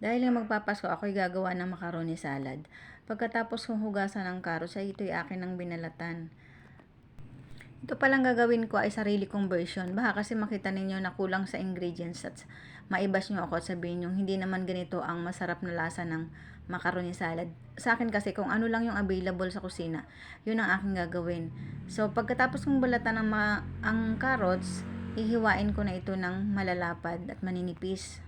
Dahil nga magpapasko, ako'y gagawa ng macaroni salad. Pagkatapos kong hugasan ng carrots, ay ito'y akin ng binalatan. Ito palang gagawin ko ay sarili kong version. Baka kasi makita ninyo na kulang sa ingredients at maibas nyo ako at sabihin nyo, hindi naman ganito ang masarap na lasa ng macaroni salad. Sa akin kasi, kung ano lang yung available sa kusina, yun ang aking gagawin. So, pagkatapos kong balatan ng ma- ang carrots, hihiwain ko na ito ng malalapad at maninipis.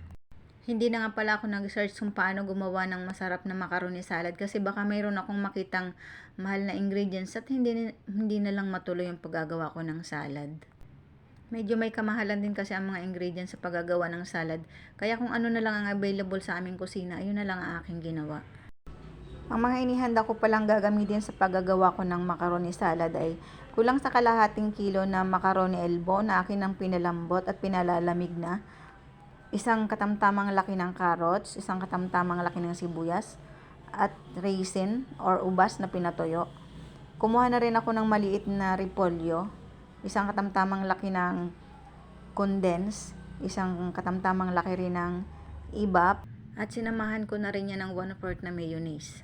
Hindi na nga pala ako nag-search kung paano gumawa ng masarap na macaroni salad kasi baka mayroon akong makitang mahal na ingredients at hindi, hindi na lang matuloy yung paggagawa ko ng salad. Medyo may kamahalan din kasi ang mga ingredients sa paggagawa ng salad. Kaya kung ano na lang ang available sa aming kusina, ayun na lang ang aking ginawa. Ang mga inihanda ko palang gagamitin sa paggagawa ko ng macaroni salad ay kulang sa kalahating kilo na macaroni elbow na akin ang pinalambot at pinalalamig na isang katamtamang laki ng carrots, isang katamtamang laki ng sibuyas, at raisin or ubas na pinatoyo. Kumuha na rin ako ng maliit na repolyo, isang katamtamang laki ng condense, isang katamtamang laki rin ng ibap, at sinamahan ko na rin yan ng 1/4 na mayonnaise.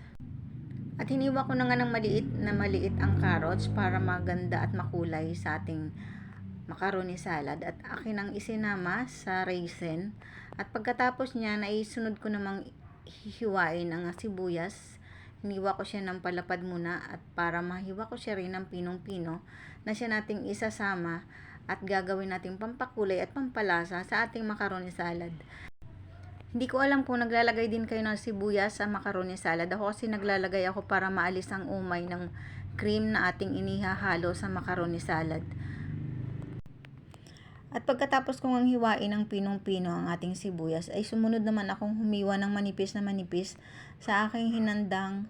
At hiniwa ko na nga ng maliit na maliit ang carrots para maganda at makulay sa ating macaroni salad at akin ang isinama sa raisin at pagkatapos niya naisunod ko namang hihiwain ang sibuyas hiniwa ko siya ng palapad muna at para mahiwa ko siya rin ng pinong-pino na siya nating isasama at gagawin nating pampakulay at pampalasa sa ating macaroni salad. Hindi ko alam kung naglalagay din kayo ng sibuyas sa macaroni salad. Ako kasi naglalagay ako para maalis ang umay ng cream na ating inihahalo sa macaroni salad. At pagkatapos kong ang hiwain ng pinong-pino ang ating sibuyas, ay sumunod naman akong humiwa ng manipis na manipis sa aking hinandang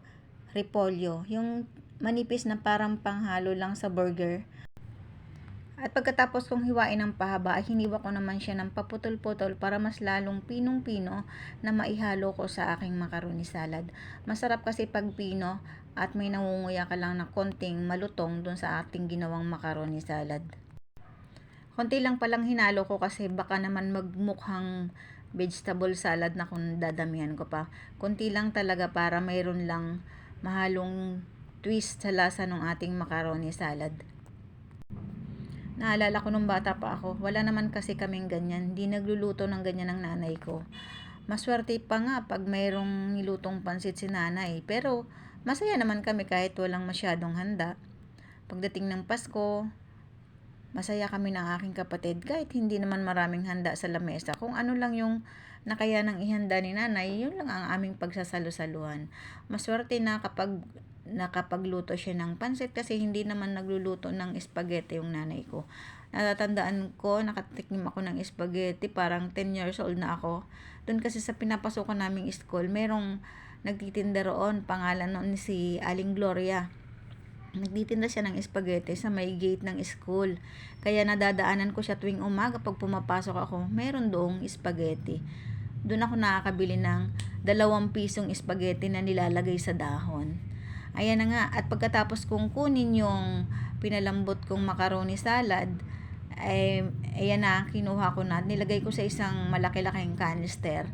repolyo. Yung manipis na parang panghalo lang sa burger. At pagkatapos kong hiwain ng pahaba, ay hiniwa ko naman siya ng paputol-putol para mas lalong pinong-pino na maihalo ko sa aking macaroni salad. Masarap kasi pag pino at may nangunguya ka lang na konting malutong dun sa ating ginawang macaroni salad. Konti lang palang hinalo ko kasi baka naman magmukhang vegetable salad na kung dadamihan ko pa. Konti lang talaga para mayroon lang mahalong twist sa lasa ng ating macaroni salad. Naalala ko nung bata pa ako, wala naman kasi kaming ganyan. Hindi nagluluto ng ganyan ng nanay ko. Maswerte pa nga pag mayroong nilutong pansit si nanay. Pero masaya naman kami kahit walang masyadong handa. Pagdating ng Pasko, Masaya kami ng aking kapatid kahit hindi naman maraming handa sa lamesa. Kung ano lang yung nakaya ng ihanda ni nanay, yun lang ang aming pagsasalo-saluhan. Maswerte na kapag nakapagluto siya ng pansit kasi hindi naman nagluluto ng spaghetti yung nanay ko. Natatandaan ko, nakatikim ako ng spaghetti, parang 10 years old na ako. Doon kasi sa pinapasukan naming school, merong nagtitinda roon, pangalan noon si Aling Gloria nagtitinda siya ng spaghetti sa may gate ng school. Kaya nadadaanan ko siya tuwing umaga pag pumapasok ako, meron doong spaghetti. Doon ako nakakabili ng dalawang pisong spaghetti na nilalagay sa dahon. Ayan na nga, at pagkatapos kong kunin yung pinalambot kong macaroni salad, ay, ayan na, kinuha ko na, nilagay ko sa isang malaki-laking canister.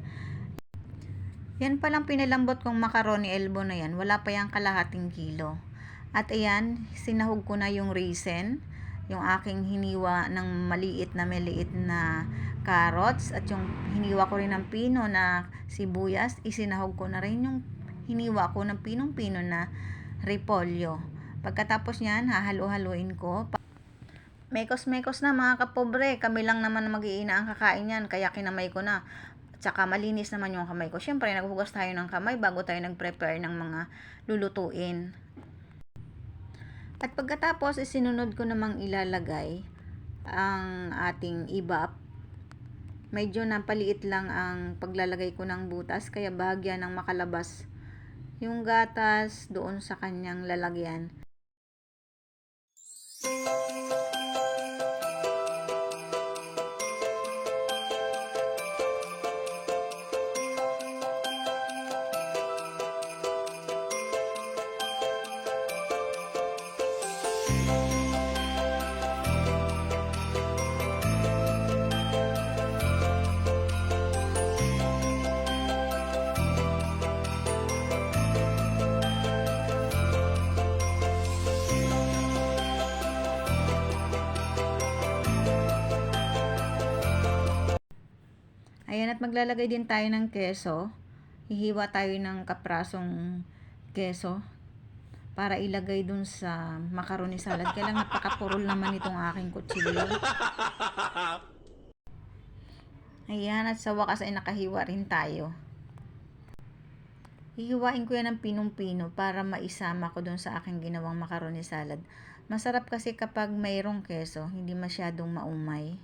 Yan palang pinalambot kong macaroni elbow na yan, wala pa yung kalahating kilo. At ayan, sinahog ko na yung raisin, yung aking hiniwa ng maliit na maliit na carrots at yung hiniwa ko rin ng pino na sibuyas, isinahog ko na rin yung hiniwa ko ng pinong-pino na repolyo. Pagkatapos niyan, hahalo-haluin ko. Mekos-mekos na mga kapobre, kami lang naman mag-iina ang kakain yan, kaya kinamay ko na. Tsaka malinis naman yung kamay ko. Siyempre, naghugas tayo ng kamay bago tayo nag-prepare ng mga lulutuin. At pagkatapos, isinunod ko namang ilalagay ang ating ibap. Medyo napaliit lang ang paglalagay ko ng butas, kaya bahagya ng makalabas yung gatas doon sa kanyang lalagyan. Ayan at maglalagay din tayo ng keso. Hihiwa tayo ng kaprasong keso para ilagay dun sa macaroni salad. Kailang napakapurol naman itong aking kutsilyo. Ayan, at sa wakas ay nakahiwa rin tayo. Hihiwain ko yan ng pinong-pino para maisama ko dun sa aking ginawang macaroni salad. Masarap kasi kapag mayroong keso, hindi masyadong maumay.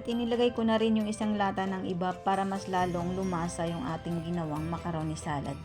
At inilagay ko na rin yung isang lata ng iba para mas lalong lumasa yung ating ginawang macaroni salad.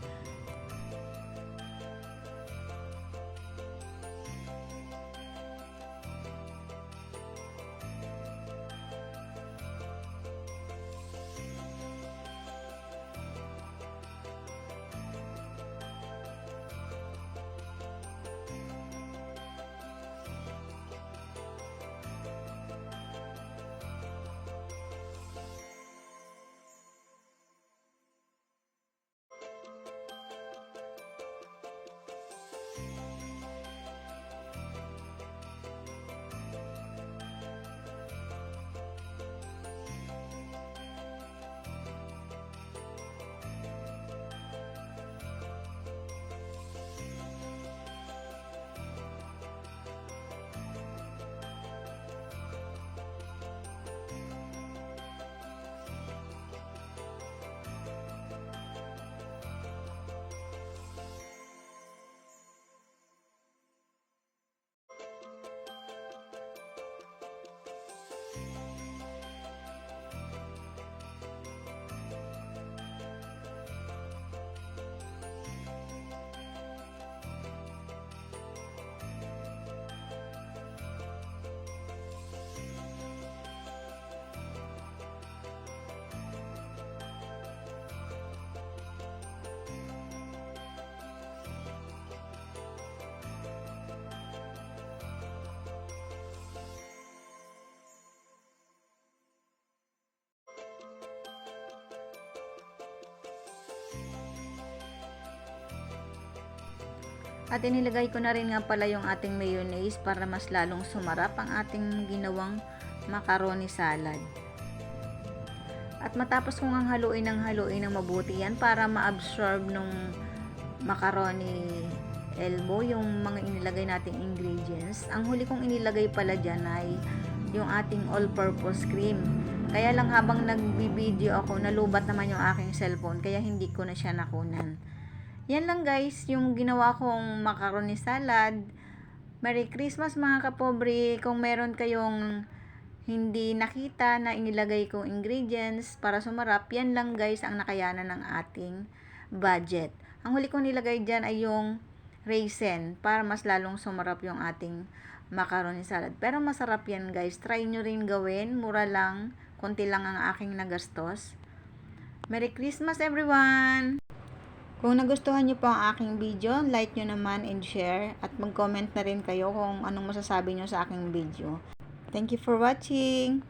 At inilagay ko na rin nga pala yung ating mayonnaise para mas lalong sumarap ang ating ginawang macaroni salad. At matapos kong ang haluin ng haluin ng mabuti yan para ma-absorb nung macaroni elbow yung mga inilagay nating ingredients. Ang huli kong inilagay pala dyan ay yung ating all-purpose cream. Kaya lang habang nagbibideo ako, nalubat naman yung aking cellphone kaya hindi ko na siya nakunan. Yan lang guys, yung ginawa kong macaroni salad. Merry Christmas mga kapobre. Kung meron kayong hindi nakita na inilagay kong ingredients para sumarap, yan lang guys ang nakayanan ng ating budget. Ang huli kong nilagay dyan ay yung raisin para mas lalong sumarap yung ating macaroni salad. Pero masarap yan guys. Try nyo rin gawin. Mura lang. Konti lang ang aking nagastos. Merry Christmas everyone! Kung nagustuhan nyo po ang aking video, like nyo naman and share at mag-comment na rin kayo kung anong masasabi nyo sa aking video. Thank you for watching!